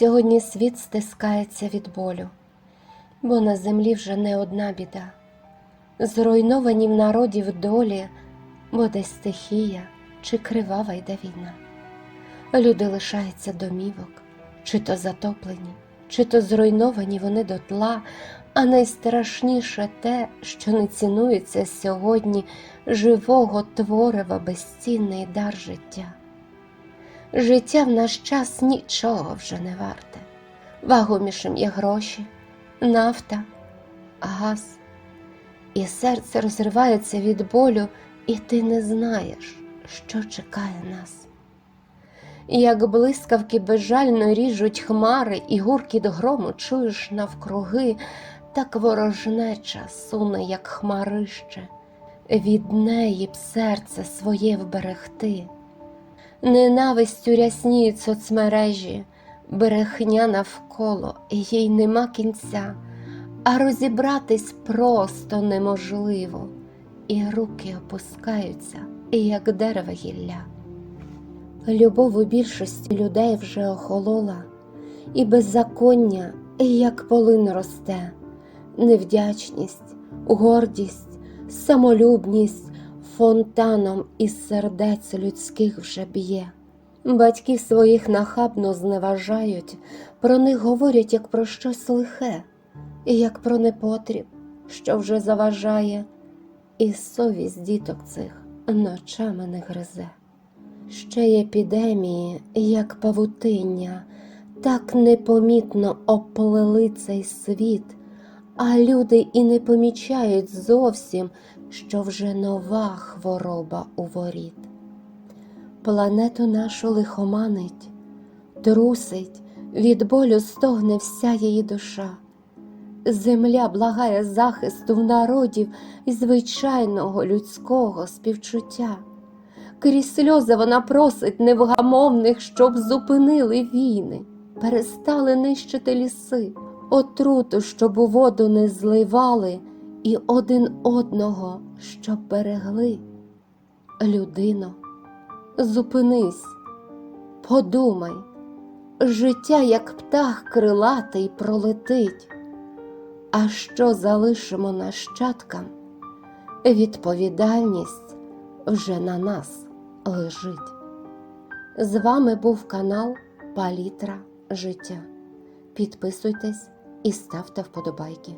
Сьогодні світ стискається від болю, бо на землі вже не одна біда. Зруйновані в народів долі, бо десь стихія чи кривава йде війна. Люди лишаються домівок, чи то затоплені, чи то зруйновані вони дотла, а найстрашніше те, що не цінується сьогодні живого творива безцінний дар життя. Життя в наш час нічого вже не варте. Вагомішим є гроші, нафта, газ. І серце розривається від болю, і ти не знаєш, що чекає нас. Як блискавки безжально ріжуть хмари, і гуркіт грому чуєш навкруги, так ворожнеча суне, як хмарище, від неї б серце своє вберегти. Ненавистю рясніють соцмережі, брехня навколо, їй нема кінця, а розібратись просто неможливо, і руки опускаються, як дерево гілля. Любов у більшості людей вже охолола, і беззаконня, як полин росте, невдячність, гордість, самолюбність фонтаном із сердець людських вже б'є. Батьків своїх нахабно зневажають, про них говорять як про щось лихе, і як про непотріб, що вже заважає, і совість діток цих ночами не гризе. Ще й епідемії, як павутиння, так непомітно оплели цей світ, а люди і не помічають зовсім, що вже нова хвороба у воріт. Планету нашу лихоманить, трусить, від болю стогне вся її душа. Земля благає захисту в народів і звичайного людського співчуття. Крізь сльози вона просить невгамовних, щоб зупинили війни, перестали нищити ліси, отруту, щоб у воду не зливали, і один одного, щоб берегли. Людино, зупинись, подумай, життя, як птах крилатий, пролетить. А що залишимо нащадкам? Відповідальність вже на нас лежить. З вами був канал Палітра Життя. Підписуйтесь і ставте вподобайки.